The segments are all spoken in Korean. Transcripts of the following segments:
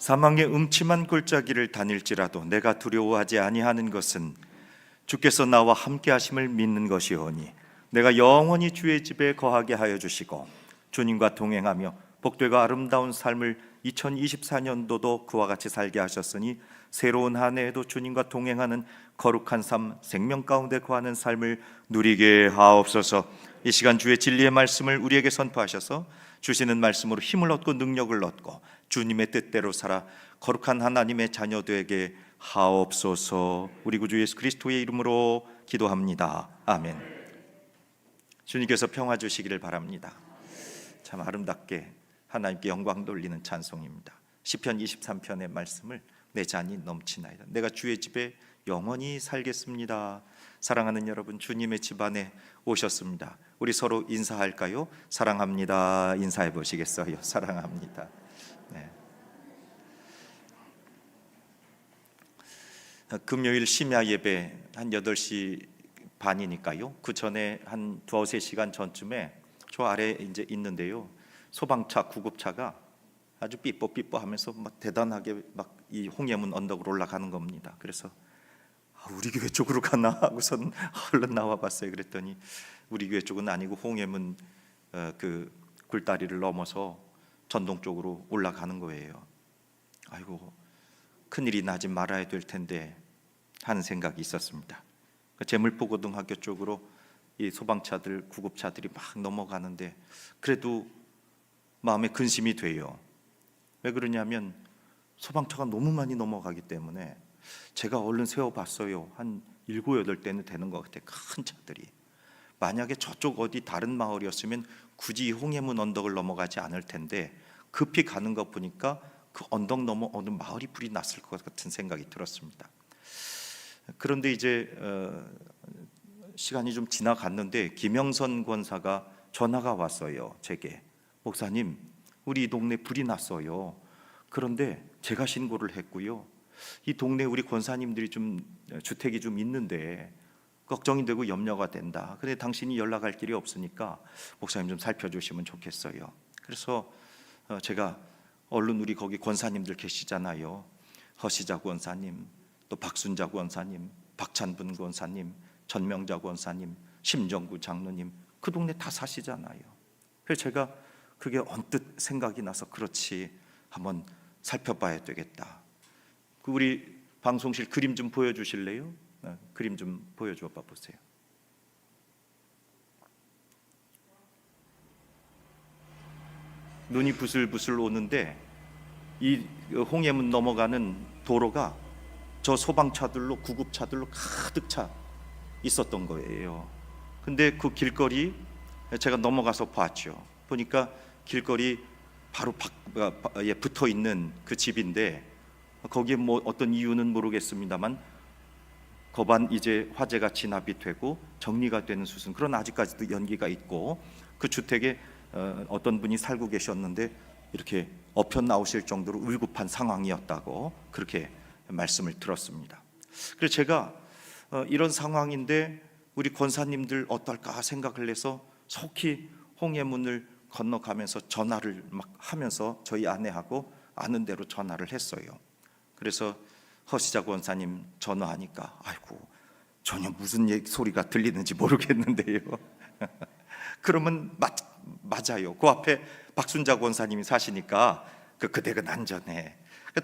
사망의 음침한 골짜기를 다닐지라도 내가 두려워하지 아니하는 것은 주께서 나와 함께 하심을 믿는 것이오니 내가 영원히 주의 집에 거하게 하여 주시고 주님과 동행하며 복되고 아름다운 삶을 2024년도도 그와 같이 살게 하셨으니 새로운 한 해에도 주님과 동행하는 거룩한 삶 생명 가운데 거하는 삶을 누리게 하옵소서. 이 시간 주의 진리의 말씀을 우리에게 선포하셔서 주시는 말씀으로 힘을 얻고 능력을 얻고 주님의 뜻대로 살아 거룩한 하나님의 자녀되게 하옵소서. 우리 구주 예수 그리스도의 이름으로 기도합니다. 아멘. 주님께서 평화 주시기를 바랍니다. 참 아름답게 하나님께 영광 돌리는 찬송입니다. 시편 23편의 말씀을 내 잔이 넘치나이다. 내가 주의 집에 영원히 살겠습니다. 사랑하는 여러분, 주님의 집 안에 오셨습니다. 우리 서로 인사할까요? 사랑합니다. 인사해 보시겠어요? 사랑합니다. 네. 금요일 심야 예배 한 8시 반이니까요. 그 전에 한 두세 시간 전쯤에 저 아래 이제 있는데요. 소방차 구급차가 아주 삐뽀삐뽀 하면서 막 대단하게 막 이 홍해문 언덕으로 올라가는 겁니다. 그래서 아, 우리 교회 쪽으로 가나 하고선 얼른 나와 봤어요. 그랬더니 우리 교회 쪽은 아니고 홍해문 어, 그 굴다리를 넘어서 전동 쪽으로 올라가는 거예요. 아이고 큰일이 나지 말아야 될 텐데 하는 생각이 있었습니다. 그 제물포고등학교 쪽으로 이 소방차들 구급차들이 막 넘어가는데 그래도 마음에 근심이 돼요. 왜 그러냐면 소방차가 너무 많이 넘어가기 때문에 제가 얼른 세워봤어요. 한 일곱 여덟 대는 되는 것 같아요. 큰 차들이. 만약에 저쪽 어디 다른 마을이었으면 굳이 홍해문 언덕을 넘어가지 않을 텐데 급히 가는 것 보니까 그 언덕 넘어 어느 마을이 불이 났을 것 같은 생각이 들었습니다. 그런데 이제 어, 시간이 좀 지나갔는데 김영선 권사가 전화가 왔어요. 제게 목사님, 우리 이 동네 불이 났어요. 그런데 제가 신고를 했고요. 이 동네 우리 권사님들이 좀 주택이 좀 있는데 걱정이 되고 염려가 된다. 근데 당신이 연락할 길이 없으니까 목사님 좀 살펴주시면 좋겠어요. 그래서 어, 제가 얼른 우리 거기 권사님들 계시잖아요. 허시자 권사님, 또 박순자 권사님, 박찬분 권사님, 전명자 권사님, 심정구 장로님 그 동네 다 사시잖아요. 그래서 제가 그게 언뜻 생각이 나서 그렇지 한번 살펴봐야 되겠다. 그 우리 방송실 그림 좀 보여주실래요? 네, 그림 좀 보여줘 봐 보세요. 눈이 부슬부슬 오는데 이 홍해문 넘어가는 도로가 저 소방차들로 구급차들로 가득 차 있었던 거예요. 근데 그 길거리 제가 넘어가서 봤죠. 보니까 길거리 바로 박, 아, 예, 붙어 있는 그 집인데 거기에 뭐 어떤 이유는 모르겠습니다만 거반 이제 화재가 진압이 되고 정리가 되는 수순 그런 아직까지도 연기가 있고 그 주택에 어, 어떤 분이 살고 계셨는데 이렇게 엎혀 나오실 정도로 위급한 상황이었다고 그렇게 말씀을 들었습니다. 그래서 제가 어, 이런 상황인데 우리 권사님들 어떨까 생각을 해서 속히 홍해문을 건너가면서 전화를 막 하면서 저희 아내하고 아는 대로 전화를 했어요. 그래서 허시자 권사님 전화하니까 아이고 전혀 무슨 소리가 들리는지 모르겠는데요. 그러면 맞, 맞아요. 그 앞에 박순자 권사님이 사시니까 그 그대가 난전해.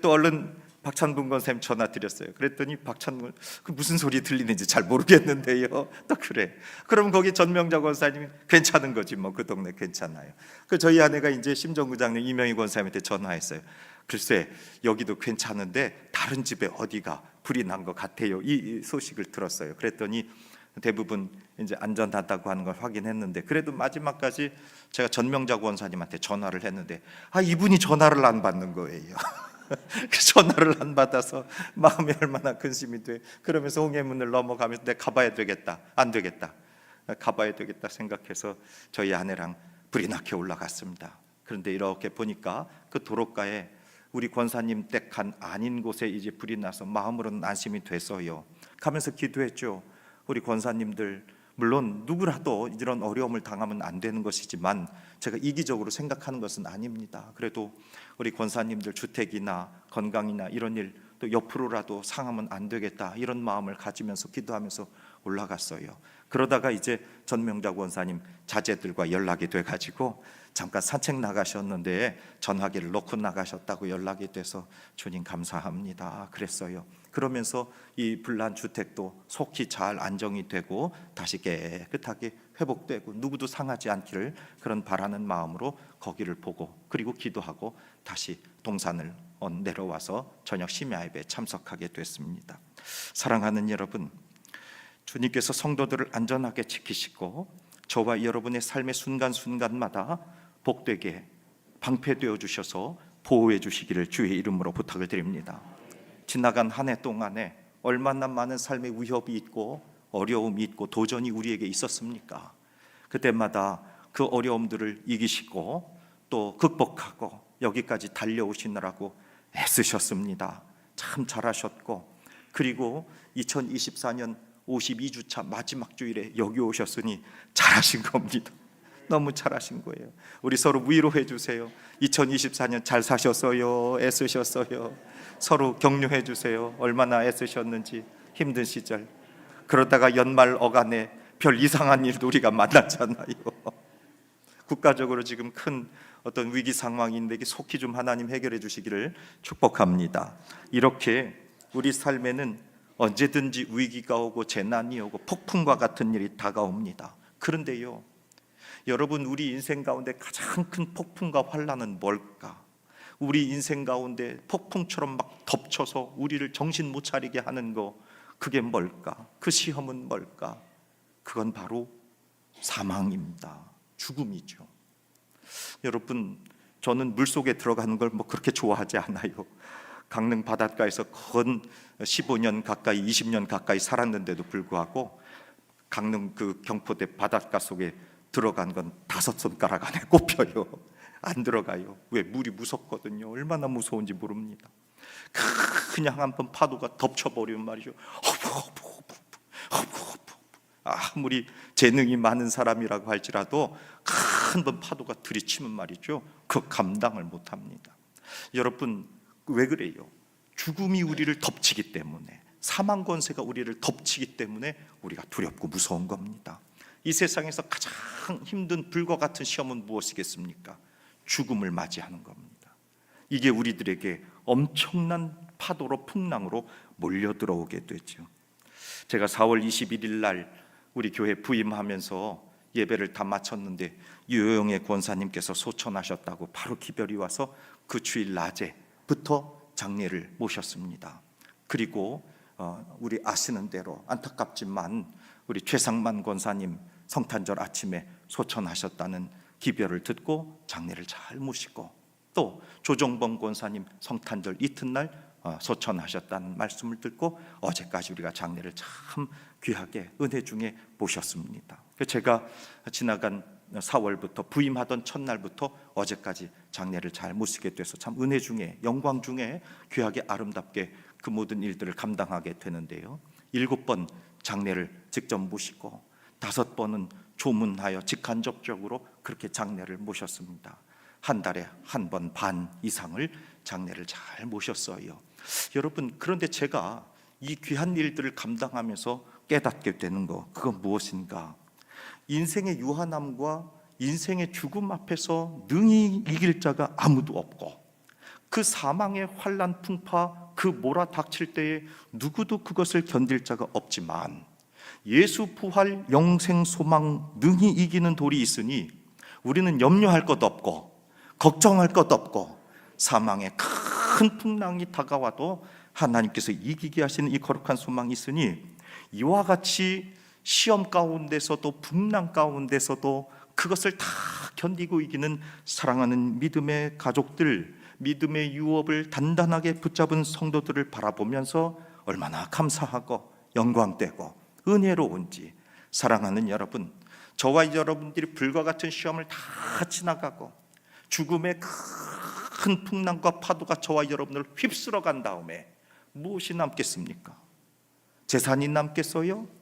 또 얼른 박찬분 권사님 전화 드렸어요. 그랬더니 박찬분 그 무슨 소리 들리는지 잘 모르겠는데요. 또 그래. 그럼 거기 전명자 권사님이 괜찮은 거지 뭐 그 동네 괜찮아요. 그 저희 아내가 이제 심정구장님 이명희 권사님한테 전화했어요. 글쎄 여기도 괜찮은데 다른 집에 어디가 불이 난 것 같아요. 이, 이 소식을 들었어요. 그랬더니 대부분 이제 안전하다고 하는 걸 확인했는데 그래도 마지막까지 제가 전명자 권사님한테 전화를 했는데 아 이분이 전화를 안 받는 거예요. 그 전화를 안 받아서 마음이 얼마나 근심이 돼. 그러면서 홍해문을 넘어가면서 내가 가봐야 되겠다. 안 되겠다. 가봐야 되겠다 생각해서 저희 아내랑 불이 나게 올라갔습니다. 그런데 이렇게 보니까 그 도로가에 우리 권사님 댁간 아닌 곳에 이제 불이 나서 마음으로는 안심이 됐어요. 가면서 기도했죠. 우리 권사님들 물론 누구라도 이런 어려움을 당하면 안 되는 것이지만 제가 이기적으로 생각하는 것은 아닙니다. 그래도 우리 권사님들 주택이나 건강이나 이런 일 또 옆으로라도 상하면 안 되겠다 이런 마음을 가지면서 기도하면서 올라갔어요. 그러다가 이제 전명자 원사님 자제들과 연락이 돼 가지고 잠깐 산책 나가셨는데 전화기를 놓고 나가셨다고 연락이 돼서 주님 감사합니다. 그랬어요. 그러면서 이 불난 주택도 속히 잘 안정이 되고 다시 깨끗하게 회복되고 누구도 상하지 않기를 그런 바라는 마음으로 거기를 보고 그리고 기도하고 다시 동산을 어, 내려와서 저녁 심야 예배에 참석하게 됐습니다. 사랑하는 여러분, 주님께서 성도들을 안전하게 지키시고 저와 여러분의 삶의 순간순간마다 복되게 방패되어 주셔서 보호해 주시기를 주의 이름으로 부탁을 드립니다. 지나간 한 해 동안에 얼마나 많은 삶의 위협이 있고 어려움이 있고 도전이 우리에게 있었습니까? 그때마다 그 어려움들을 이기시고 또 극복하고 여기까지 달려오시느라고 애쓰셨습니다. 참 잘하셨고 그리고 2024년 52주차 마지막 주일에 여기 오셨으니 잘하신 겁니다. 너무 잘하신 거예요. 우리 서로 위로해 주세요. 2024년 잘 사셨어요. 애쓰셨어요. 서로 격려해 주세요. 얼마나 애쓰셨는지 힘든 시절. 그러다가 연말 어간에 별 이상한 일도 우리가 만났잖아요. 국가적으로 지금 큰 어떤 위기 상황인데 속히 좀 하나님 해결해 주시기를 축복합니다. 이렇게 우리 삶에는 언제든지 위기가 오고 재난이 오고 폭풍과 같은 일이 다가옵니다. 그런데요. 여러분 우리 인생 가운데 가장 큰 폭풍과 환란은 뭘까? 우리 인생 가운데 폭풍처럼 막 덮쳐서 우리를 정신 못 차리게 하는 거 그게 뭘까? 그 시험은 뭘까? 그건 바로 사망입니다. 죽음이죠. 여러분 저는 물 속에 들어가는 걸 뭐 그렇게 좋아하지 않아요. 강릉 바닷가에서 건 15년 가까이 20년 가까이 살았는데도 불구하고 강릉 그 경포대 바닷가 속에 들어간 건 다섯 손가락 안에 꼽혀요. 안 들어가요. 왜 물이 무섭거든요. 얼마나 무서운지 모릅니다. 그냥 한번 파도가 덮쳐버리면 말이죠. 아무리 재능이 많은 사람이라고 할지라도 한 번 파도가 들이치면 말이죠. 그 감당을 못합니다. 여러분 왜 그래요? 죽음이 우리를 덮치기 때문에 사망 권세가 우리를 덮치기 때문에 우리가 두렵고 무서운 겁니다. 이 세상에서 가장 힘든 불과 같은 시험은 무엇이겠습니까? 죽음을 맞이하는 겁니다. 이게 우리들에게 엄청난 파도로 풍랑으로 몰려 들어오게 되죠. 제가 4월 21일 날 우리 교회 부임하면서 예배를 다 마쳤는데 유영의 권사님께서 소천하셨다고 바로 기별이 와서 그 주일 낮에 부터 장례를 모셨습니다. 그리고 어, 우리 아시는 대로 안타깝지만 우리 최상만 권사님 성탄절 아침에 소천하셨다는 기별을 듣고 장례를 잘 모시고 또 조정범 권사님 성탄절 이튿날 어, 소천하셨다는 말씀을 듣고 어제까지 우리가 장례를 참 귀하게 은혜 중에 모셨습니다. 제가 지나간 4월부터 부임하던 첫날부터 어제까지 장례를 잘 모시게 돼서 참 은혜 중에 영광 중에 귀하게 아름답게 그 모든 일들을 감당하게 되는데요. 일곱 번 장례를 직접 모시고 다섯 번은 조문하여 직간접적으로 그렇게 장례를 모셨습니다. 한 달에 한 번 반 이상을 장례를 잘 모셨어요. 여러분 그런데 제가 이 귀한 일들을 감당하면서 깨닫게 되는 거 그건 무엇인가? 인생의 유한함과 인생의 죽음 앞에서 능히 이길 자가 아무도 없고 그 사망의 환란 풍파 그 몰아닥칠 때에 누구도 그것을 견딜 자가 없지만 예수 부활 영생 소망 능히 이기는 돌이 있으니 우리는 염려할 것 없고 걱정할 것 없고 사망의 큰 풍랑이 다가와도 하나님께서 이기게 하시는 이 거룩한 소망이 있으니 이와 같이 시험 가운데서도 풍랑 가운데서도 그것을 다 견디고 이기는 사랑하는 믿음의 가족들, 믿음의 유업을 단단하게 붙잡은 성도들을 바라보면서 얼마나 감사하고 영광되고 은혜로운지 사랑하는 여러분, 저와 여러분들이 불과 같은 시험을 다 지나가고 죽음의 큰 풍랑과 파도가 저와 여러분을 휩쓸어 간 다음에 무엇이 남겠습니까? 재산이 남겠어요?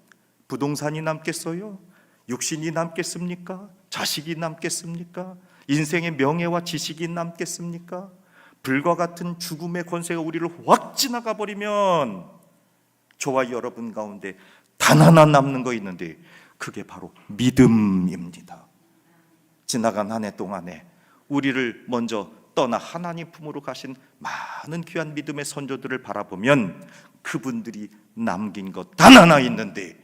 부동산이 남겠어요? 육신이 남겠습니까? 자식이 남겠습니까? 인생의 명예와 지식이 남겠습니까? 불과 같은 죽음의 권세가 우리를 확 지나가 버리면 저와 여러분 가운데 단 하나 남는 거 있는데 그게 바로 믿음입니다. 지나간 한 해 동안에 우리를 먼저 떠나 하나님 품으로 가신 많은 귀한 믿음의 선조들을 바라보면 그분들이 남긴 것 단 하나 있는데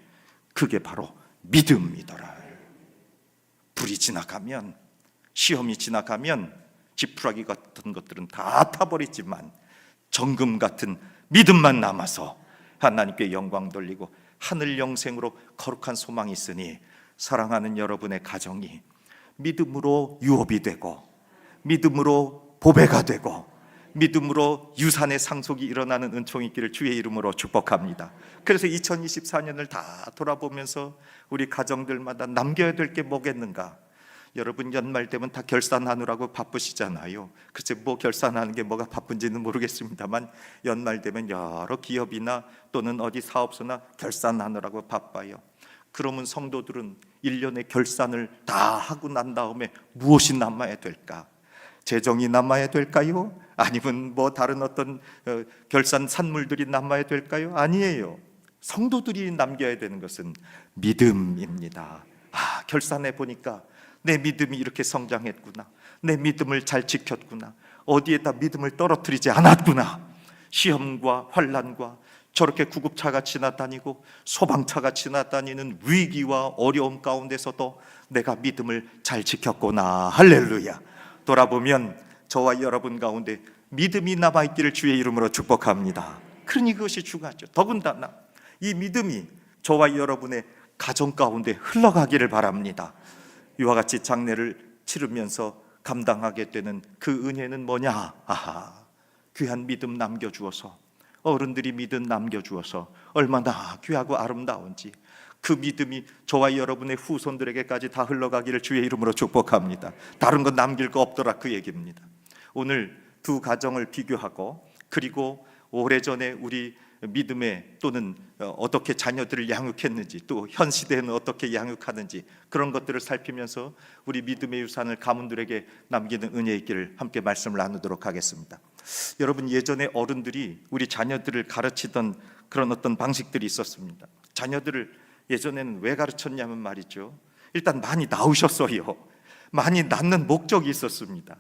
그게 바로 믿음이더라. 불이 지나가면 시험이 지나가면 지푸라기 같은 것들은 다 타버리지만 정금 같은 믿음만 남아서 하나님께 영광 돌리고 하늘 영생으로 거룩한 소망이 있으니 사랑하는 여러분의 가정이 믿음으로 유업이 되고 믿음으로 보배가 되고 믿음으로 유산의 상속이 일어나는 은총이 있기를 주의 이름으로 축복합니다. 그래서 2024년을 다 돌아보면서 우리 가정들마다 남겨야 될 게 뭐겠는가? 여러분 연말 되면 다 결산하느라고 바쁘시잖아요. 글쎄 뭐 결산하는 게 뭐가 바쁜지는 모르겠습니다만 연말 되면 여러 기업이나 또는 어디 사업소나 결산하느라고 바빠요. 그러면 성도들은 1년의 결산을 다 하고 난 다음에 무엇이 남아야 될까? 재정이 남아야 될까요? 아니면 뭐 다른 어떤 어, 결산 산물들이 남아야 될까요? 아니에요. 성도들이 남겨야 되는 것은 믿음입니다. 아, 결산해 보니까 내 믿음이 이렇게 성장했구나. 내 믿음을 잘 지켰구나. 어디에다 믿음을 떨어뜨리지 않았구나. 시험과 환란과 저렇게 구급차가 지나다니고 소방차가 지나다니는 위기와 어려움 가운데서도 내가 믿음을 잘 지켰구나. 할렐루야. 돌아보면 저와 여러분 가운데 믿음이 남아 있기를 주의 이름으로 축복합니다. 그러니 그것이 중요하죠. 더군다나 이 믿음이 저와 여러분의 가정 가운데 흘러가기를 바랍니다. 이와 같이 장례를 치르면서 감당하게 되는 그 은혜는 뭐냐? 아하, 귀한 믿음 남겨주어서 어른들이 믿음 남겨주어서 얼마나 귀하고 아름다운지 그 믿음이 저와 여러분의 후손들에게까지 다 흘러가기를 주의 이름으로 축복합니다. 다른 건 남길 거 없더라 그 얘기입니다. 오늘 두 가정을 비교하고 그리고 오래전에 우리 믿음에 또는 어, 어떻게 자녀들을 양육했는지 또 현 시대에는 어떻게 양육하는지 그런 것들을 살피면서 우리 믿음의 유산을 가문들에게 남기는 은혜 있기를 함께 말씀을 나누도록 하겠습니다. 여러분 예전에 어른들이 우리 자녀들을 가르치던 그런 어떤 방식들이 있었습니다. 자녀들을 예전에는 왜 가르쳤냐면 말이죠. 일단 많이 나오셨어요. 많이 낳는 목적이 있었습니다.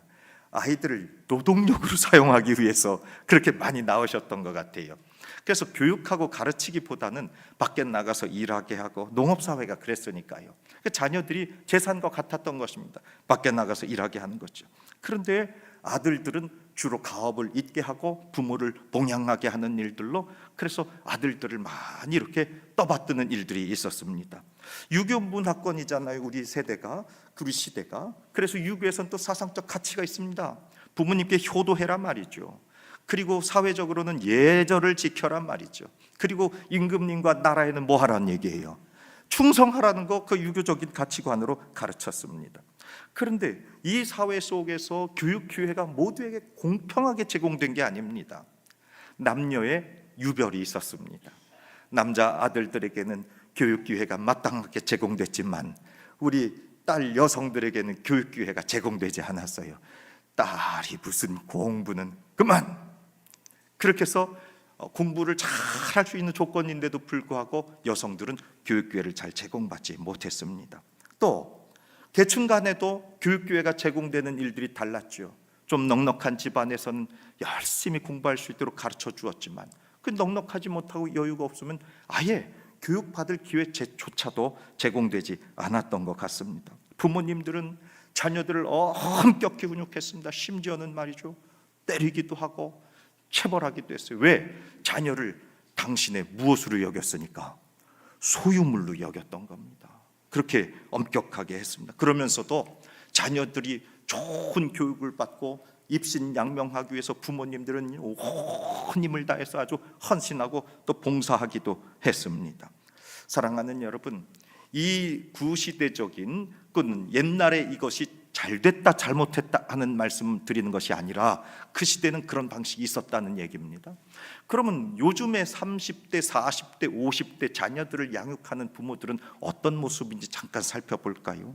아이들을 노동력으로 사용하기 위해서 그렇게 많이 나오셨던 것 같아요. 그래서 교육하고 가르치기보다는 밖에 나가서 일하게 하고 농업사회가 그랬으니까요. 그 자녀들이 재산과 같았던 것입니다. 밖에 나가서 일하게 하는 거죠. 그런데 아들들은 주로 가업을 잇게 하고 부모를 봉양하게 하는 일들로 그래서 아들들을 많이 이렇게 떠받드는 일들이 있었습니다. 유교 문화권이잖아요. 우리 세대가 우리 시대가 그래서 유교에서는 또 사상적 가치가 있습니다. 부모님께 효도해라 말이죠. 그리고 사회적으로는 예절을 지켜란 말이죠. 그리고 임금님과 나라에는 뭐 하라는 얘기예요? 충성하라는 거 그 유교적인 가치관으로 가르쳤습니다. 그런데 이 사회 속에서 교육 기회가 모두에게 공평하게 제공된 게 아닙니다. 남녀의 유별이 있었습니다. 남자 아들들에게는 교육 기회가 마땅하게 제공됐지만 우리 딸 여성들에게는 교육 기회가 제공되지 않았어요. 딸이 무슨 공부는 그만 그렇게 해서 어, 공부를 잘 할 수 있는 조건인데도 불구하고 여성들은 교육 기회를 잘 제공받지 못했습니다. 또 계층 간에도 교육 기회가 제공되는 일들이 달랐죠. 좀 넉넉한 집안에서는 열심히 공부할 수 있도록 가르쳐 주었지만 그 넉넉하지 못하고 여유가 없으면 아예 교육받을 기회조차도 제공되지 않았던 것 같습니다. 부모님들은 자녀들을 엄격히 훈육했습니다. 심지어는 말이죠. 때리기도 하고 체벌하기도 했어요. 왜? 자녀를 당신의 무엇으로 여겼으니까 소유물로 여겼던 겁니다. 그렇게 엄격하게 했습니다. 그러면서도 자녀들이 좋은 교육을 받고 입신 양명하기 위해서 부모님들은 온 힘을 다해서 아주 헌신하고 또 봉사하기도 했습니다. 사랑하는 여러분, 이 구시대적인 그 옛날에 이것이 잘 됐다 잘못했다 하는 말씀 드리는 것이 아니라 그 시대는 그런 방식이 있었다는 얘기입니다. 그러면 요즘에 30대, 40대, 50대 자녀들을 양육하는 부모들은 어떤 모습인지 잠깐 살펴볼까요?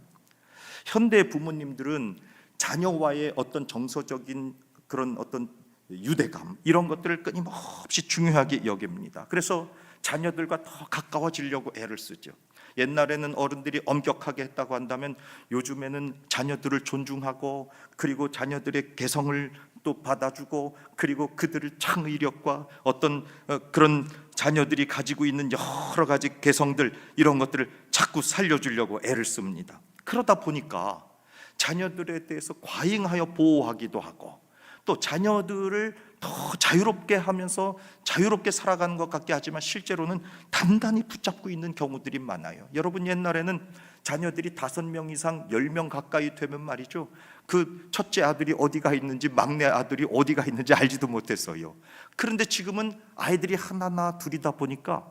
현대 부모님들은 자녀와의 어떤 정서적인 그런 어떤 유대감 이런 것들을 끊임없이 중요하게 여깁니다. 그래서 자녀들과 더 가까워지려고 애를 쓰죠. 옛날에는 어른들이 엄격하게 했다고 한다면 요즘에는 자녀들을 존중하고 그리고 자녀들의 개성을 또 받아주고 그리고 그들을 창의력과 어떤 어, 그런 자녀들이 가지고 있는 여러 가지 개성들 이런 것들을 자꾸 살려주려고 애를 씁니다. 그러다 보니까 자녀들에 대해서 과잉하여 보호하기도 하고 또 자녀들을 더 자유롭게 하면서 자유롭게 살아가는 것 같게 하지만 실제로는 단단히 붙잡고 있는 경우들이 많아요. 여러분 옛날에는 자녀들이 다섯 명 이상 열 명 가까이 되면 말이죠. 그 첫째 아들이 어디가 있는지 막내 아들이 어디가 있는지 알지도 못했어요. 그런데 지금은 아이들이 하나나 둘이다 보니까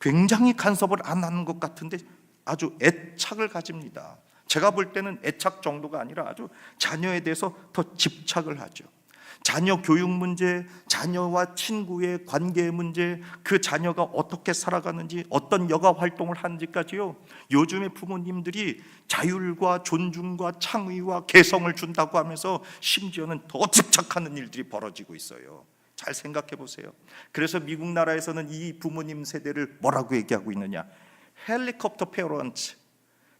굉장히 간섭을 안 하는 것 같은데 아주 애착을 가집니다. 제가 볼 때는 애착 정도가 아니라 아주 자녀에 대해서 더 집착을 하죠. 자녀 교육 문제, 자녀와 친구의 관계 문제, 그 자녀가 어떻게 살아가는지, 어떤 여가 활동을 하는지까지요. 요즘의 부모님들이 자율과 존중과 창의와 개성을 준다고 하면서 심지어는 더 집착하는 일들이 벌어지고 있어요. 잘 생각해 보세요. 그래서 미국 나라에서는 이 부모님 세대를 뭐라고 얘기하고 있느냐? 헬리콥터 페어런트.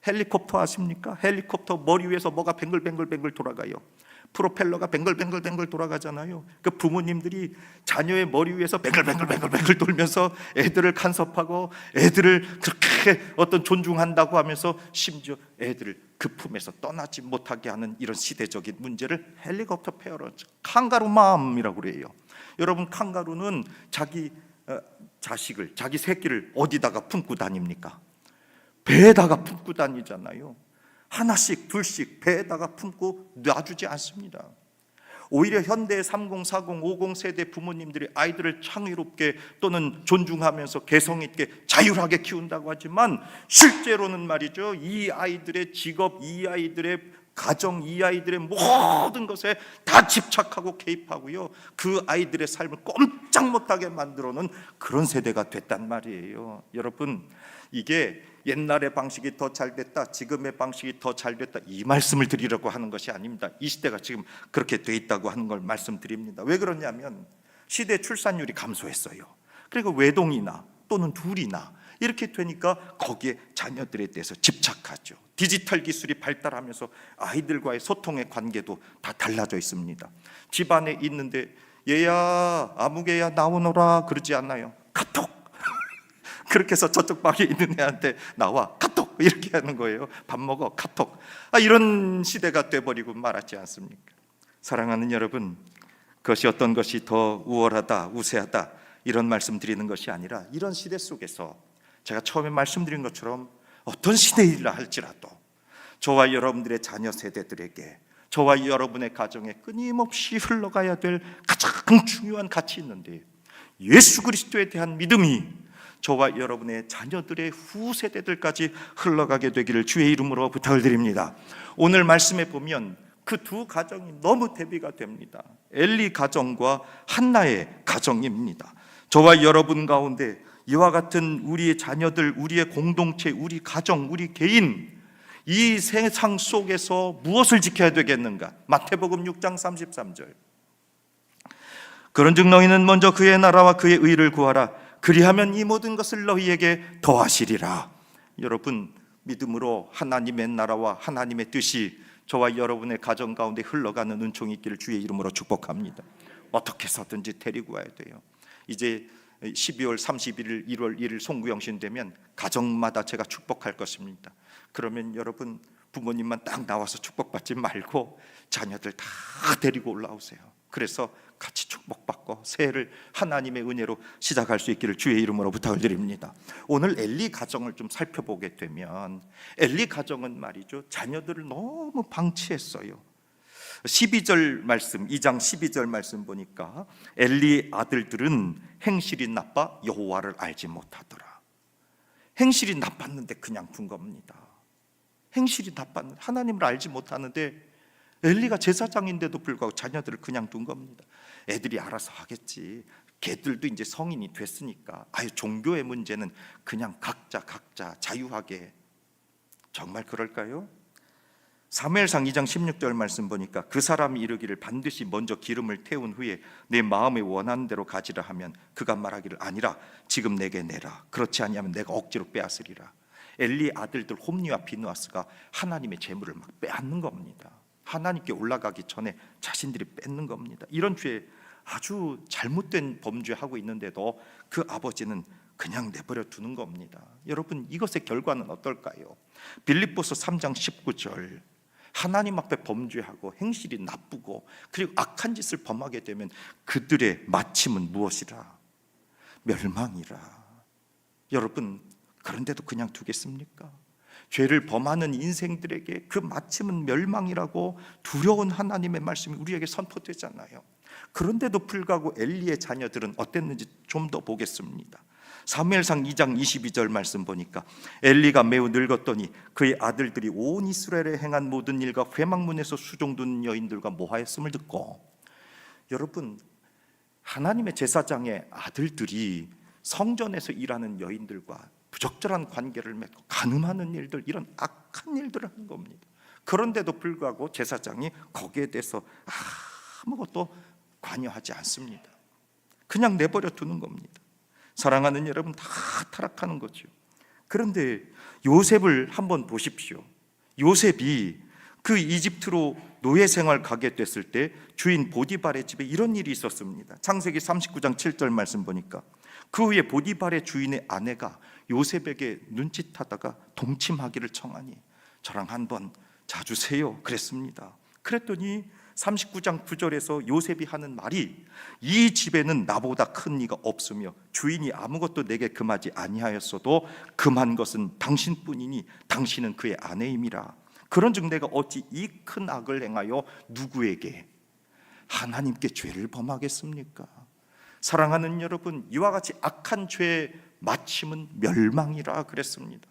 헬리콥터 아십니까? 헬리콥터 머리 위에서 뭐가 뱅글뱅글뱅글 돌아가요. 프로펠러가 뱅글뱅글뱅글 돌아가잖아요. 그 부모님들이 자녀의 머리 위에서 뱅글뱅글뱅글뱅글 돌면서 애들을 간섭하고 애들을 그렇게 어떤 존중한다고 하면서 심지어 애들을 그 품에서 떠나지 못하게 하는 이런 시대적인 문제를 헬리콥터 페어런트 칸가루맘이라고 그래요. 여러분 칸가루는 자기 어, 자식을 자기 새끼를 어디다가 품고 다닙니까? 배에다가 품고 다니잖아요. 하나씩 둘씩 배에다가 품고 놔주지 않습니다. 오히려 현대 30, 40, 50 세대 부모님들이 아이들을 창의롭게 또는 존중하면서 개성 있게 자율하게 키운다고 하지만 실제로는 말이죠. 이 아이들의 직업, 이 아이들의 가정, 이 아이들의 모든 것에 다 집착하고 개입하고요. 그 아이들의 삶을 꼼짝 못하게 만들어 놓은 그런 세대가 됐단 말이에요. 여러분, 이게 옛날의 방식이 더 잘 됐다, 지금의 방식이 더 잘 됐다 이 말씀을 드리려고 하는 것이 아닙니다. 이 시대가 지금 그렇게 돼 있다고 하는 걸 말씀드립니다. 왜 그러냐면 시대 출산율이 감소했어요. 그리고 외동이나 또는 둘이나 이렇게 되니까 거기에 자녀들에 대해서 집착하죠. 디지털 기술이 발달하면서 아이들과의 소통의 관계도 다 달라져 있습니다. 집안에 있는데 얘야 아무개야 나오너라 그러지 않나요? 카톡 그렇게 해서 저쪽 방에 있는 애한테 나와 카톡 이렇게 하는 거예요. 밥 먹어 카톡. 아, 이런 시대가 돼버리고 말았지 않습니까? 사랑하는 여러분, 그것이 어떤 것이 더 우월하다, 우세하다 이런 말씀 드리는 것이 아니라 이런 시대 속에서 제가 처음에 말씀드린 것처럼 어떤 시대이라 할지라도 저와 여러분들의 자녀 세대들에게 저와 여러분의 가정에 끊임없이 흘러가야 될 가장 중요한 가치 있는데 예수 그리스도에 대한 믿음이 저와 여러분의 자녀들의 후세대들까지 흘러가게 되기를 주의 이름으로 부탁을 드립니다. 오늘 말씀에 보면 그 두 가정이 너무 대비가 됩니다. 엘리 가정과 한나의 가정입니다. 저와 여러분 가운데 이와 같은 우리의 자녀들, 우리의 공동체, 우리 가정, 우리 개인 이 세상 속에서 무엇을 지켜야 되겠는가? 마태복음 6장 33절. 그런즉 너희는 먼저 그의 나라와 그의 의를 구하라. 그리하면 이 모든 것을 너희에게 더하시리라. 여러분 믿음으로 하나님의 나라와 하나님의 뜻이 저와 여러분의 가정 가운데 흘러가는 은총이 있기를 주의 이름으로 축복합니다. 어떻게 해서든지 데리고 와야 돼요. 이제 12월 31일, 1월 1일 송구영신 되면 가정마다 제가 축복할 것입니다. 그러면 여러분 부모님만 딱 나와서 축복받지 말고 자녀들 다 데리고 올라오세요. 그래서 같이 축복받고 새해를 하나님의 은혜로 시작할 수 있기를 주의 이름으로 부탁을 드립니다. 오늘 엘리 가정을 좀 살펴보게 되면 엘리 가정은 말이죠. 자녀들을 너무 방치했어요. 12절 말씀, 2장 12절 말씀 보니까 엘리 아들들은 행실이 나빠 여호와를 알지 못하더라. 행실이 나빴는데 그냥 둔 겁니다. 행실이 나빴는데 하나님을 알지 못하는데 엘리가 제사장인데도 불구하고 자녀들을 그냥 둔 겁니다. 애들이 알아서 하겠지. 걔들도 이제 성인이 됐으니까 아유 종교의 문제는 그냥 각자 각자 자유하게. 정말 그럴까요? 사무엘상 2장 16절 말씀 보니까 그 사람이 이르기를 반드시 먼저 기름을 태운 후에 내 마음에 원하는 대로 가지라 하면 그가 말하기를 아니라 지금 내게 내라. 그렇지 아니하면 내가 억지로 빼앗으리라. 엘리의 아들들 홈니와 비누아스가 하나님의 재물을 막 빼앗는 겁니다. 하나님께 올라가기 전에 자신들이 뺏는 겁니다. 이런 죄 아주 잘못된 범죄하고 있는데도 그 아버지는 그냥 내버려 두는 겁니다 여러분 이것의 결과는 어떨까요? 빌립보서 3장 19절 하나님 앞에 범죄하고 행실이 나쁘고 그리고 악한 짓을 범하게 되면 그들의 마침은 무엇이라 멸망이라 여러분 그런데도 그냥 두겠습니까? 죄를 범하는 인생들에게 그 마침은 멸망이라고 두려운 하나님의 말씀이 우리에게 선포되잖아요. 그런데도 불구하고 엘리의 자녀들은 어땠는지 좀 더 보겠습니다. 사무엘상 2장 22절 말씀 보니까 엘리가 매우 늙었더니 그의 아들들이 온 이스라엘에 행한 모든 일과 회막문에서 수종둔 여인들과 모하였음을 듣고 여러분 하나님의 제사장의 아들들이 성전에서 일하는 여인들과 부적절한 관계를 맺고 간음하는 일들 이런 악한 일들을 한 겁니다. 그런데도 불구하고 제사장이 거기에 대해서 아무것도 관여하지 않습니다. 그냥 내버려 두는 겁니다. 사랑하는 여러분 다 타락하는 거죠. 그런데 요셉을 한번 보십시오. 요셉이 그 이집트로 노예 생활 가게 됐을 때 주인 보디발의 집에 이런 일이 있었습니다. 창세기 39장 7절 말씀 보니까 그 후에 보디발의 주인의 아내가 요셉에게 눈짓하다가 동침하기를 청하니 저랑 한번 자주 세요 그랬습니다. 그랬더니 39장 9절에서 요셉이 하는 말이 이 집에는 나보다 큰 이가 없으며 주인이 아무것도 내게 금하지 아니하였어도 금한 것은 당신뿐이니 당신은 그의 아내임이라 그런즉 내가 어찌 이 큰 악을 행하여 누구에게 하나님께 죄를 범하겠습니까? 사랑하는 여러분 이와 같이 악한 죄의 마침은 멸망이라 그랬습니다.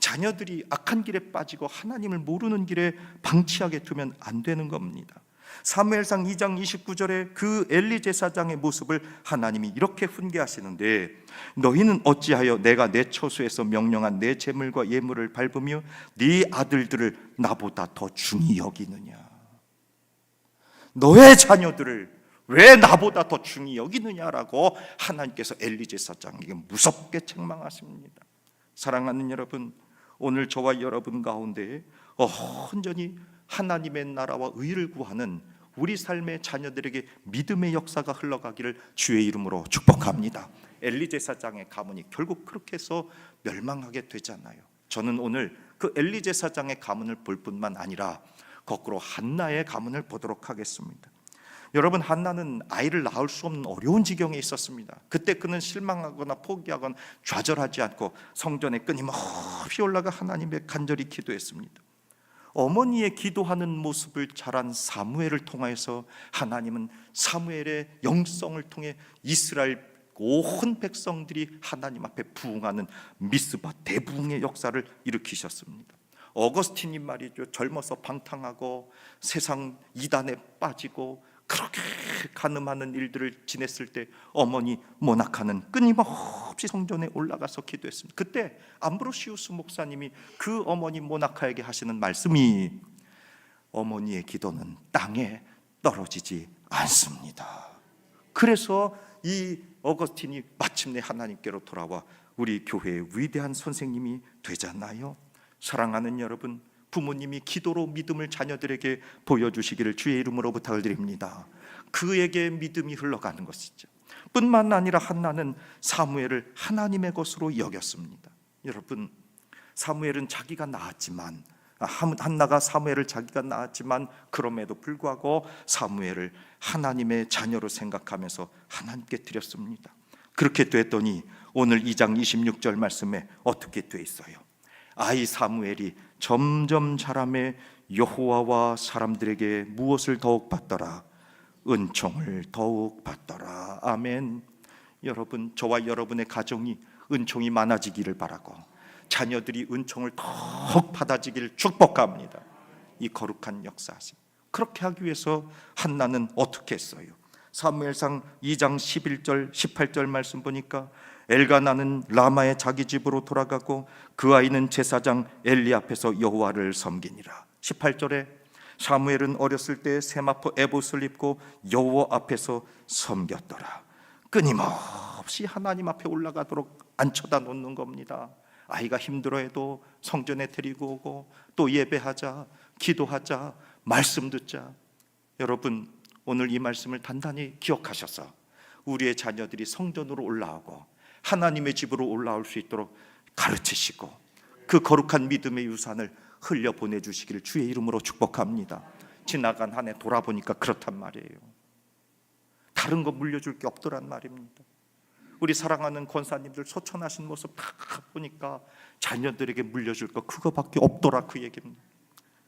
자녀들이 악한 길에 빠지고 하나님을 모르는 길에 방치하게 두면 안 되는 겁니다. 사무엘상 2장 29절에 그 엘리 제사장의 모습을 하나님이 이렇게 훈계하시는데 너희는 어찌하여 내가 내 처소에서 명령한 내 재물과 예물을 밟으며 네 아들들을 나보다 더 중히 여기느냐 너의 자녀들을 왜 나보다 더 중히 여기느냐라고 하나님께서 엘리 제사장에게 무섭게 책망하십니다. 사랑하는 여러분, 오늘 저와 여러분 가운데 온전히 하나님의 나라와 의를 구하는 우리 삶의 자녀들에게 믿음의 역사가 흘러가기를 주의 이름으로 축복합니다. 엘리 제사장의 가문이 결국 그렇게 해서 멸망하게 되잖아요. 저는 오늘 그 엘리 제사장의 가문을 볼 뿐만 아니라 거꾸로 한나의 가문을 보도록 하겠습니다. 여러분 한나는 아이를 낳을 수 없는 어려운 지경에 있었습니다. 그때 그는 실망하거나 포기하거나 좌절하지 않고 성전에 끊임없이 올라가 하나님의 간절히 기도했습니다. 어머니의 기도하는 모습을 자란 사무엘을 통하여서 하나님은 사무엘의 영성을 통해 이스라엘 온 백성들이 하나님 앞에 부응하는 미스바 대부흥의 역사를 일으키셨습니다. 어거스틴이 말이죠. 젊어서 방탕하고 세상 이단에 빠지고 그렇게 가늠하는 일들을 지냈을 때 어머니 모나카는 끊임없이 성전에 올라가서 기도했습니다. 그때 암브로시우스 목사님이 그 어머니 모나카에게 하시는 말씀이 어머니의 기도는 땅에 떨어지지 않습니다. 그래서 이 어거스틴이 마침내 하나님께로 돌아와 우리 교회의 위대한 선생님이 되잖아요. 사랑하는 여러분, 부모님이 기도로 믿음을 자녀들에게 보여주시기를 주의 이름으로 부탁을 드립니다. 그에게 믿음이 흘러가는 것이죠. 뿐만 아니라 한나는 사무엘을 하나님의 것으로 여겼습니다. 여러분, 사무엘은 자기가 낳았지만 한나가 사무엘을 자기가 낳았지만 그럼에도 불구하고 사무엘을 하나님의 자녀로 생각하면서 하나님께 드렸습니다. 그렇게 됐더니 오늘 2장 26절 말씀에 어떻게 돼 있어요? 아이 사무엘이 점점 자라매 여호와와 사람들에게 무엇을 더욱 받더라? 은총을 더욱 받더라. 아멘. 여러분 저와 여러분의 가정이 은총이 많아지기를 바라고 자녀들이 은총을 더욱 받아지기를 축복합니다. 이 거룩한 역사하심. 그렇게 하기 위해서 한나는 어떻게 했어요? 사무엘상 2장 11절 18절 말씀 보니까 엘가나는 라마의 자기 집으로 돌아가고 그 아이는 제사장 엘리 앞에서 여호와를 섬기니라. 18절에 사무엘은 어렸을 때 세마포 에봇을 입고 여호와 앞에서 섬겼더라. 끊임없이 하나님 앞에 올라가도록 안 쳐다 놓는 겁니다. 아이가 힘들어해도 성전에 데리고 오고 또 예배하자, 기도하자, 말씀 듣자. 여러분 오늘 이 말씀을 단단히 기억하셔서 우리의 자녀들이 성전으로 올라오고 하나님의 집으로 올라올 수 있도록 가르치시고 그 거룩한 믿음의 유산을 흘려 보내주시기를 주의 이름으로 축복합니다. 지나간 한 해 돌아보니까 그렇단 말이에요. 다른 거 물려줄 게 없더란 말입니다. 우리 사랑하는 권사님들 소천하신 모습 다 보니까 자녀들에게 물려줄 거 그거밖에 없더라 그 얘기입니다.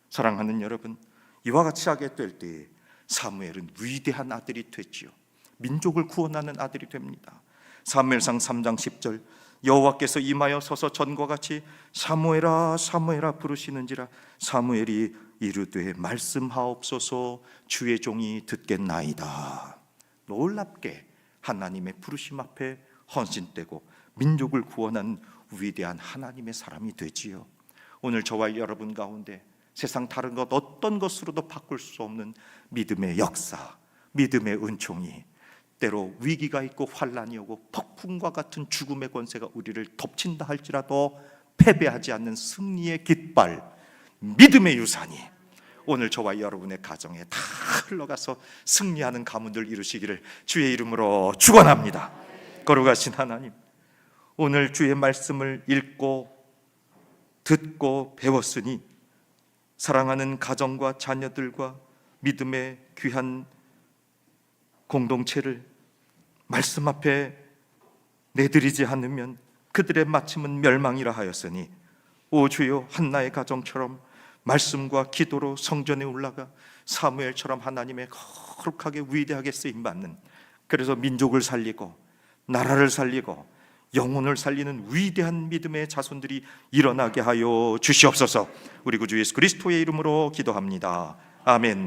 사랑하는 여러분, 이와 같이 하게 될 때 사무엘은 위대한 아들이 됐지요. 민족을 구원하는 아들이 됩니다. 사무엘상 3장 10절 여호와께서 임하여 서서 전과 같이 사무엘아 사무엘아 부르시는지라 사무엘이 이르되 말씀하옵소서 주의 종이 듣겠나이다. 놀랍게 하나님의 부르심 앞에 헌신되고 민족을 구원한 위대한 하나님의 사람이 되지요. 오늘 저와 여러분 가운데 세상 다른 것 어떤 것으로도 바꿀 수 없는 믿음의 역사, 믿음의 은총이 때로 위기가 있고 환란이 오고 폭풍과 같은 죽음의 권세가 우리를 덮친다 할지라도 패배하지 않는 승리의 깃발, 믿음의 유산이 오늘 저와 여러분의 가정에 다 흘러가서 승리하는 가문들 이루시기를 주의 이름으로 축원합니다. 거룩하신 하나님, 오늘 주의 말씀을 읽고 듣고 배웠으니 사랑하는 가정과 자녀들과 믿음의 귀한 공동체를 말씀 앞에 내드리지 않으면 그들의 마침은 멸망이라 하였으니 오 주여 한나의 가정처럼 말씀과 기도로 성전에 올라가 사무엘처럼 하나님의 거룩하게 위대하게 쓰임 받는 그래서 민족을 살리고 나라를 살리고 영혼을 살리는 위대한 믿음의 자손들이 일어나게 하여 주시옵소서. 우리 구주 예수 그리스도의 이름으로 기도합니다. 아멘.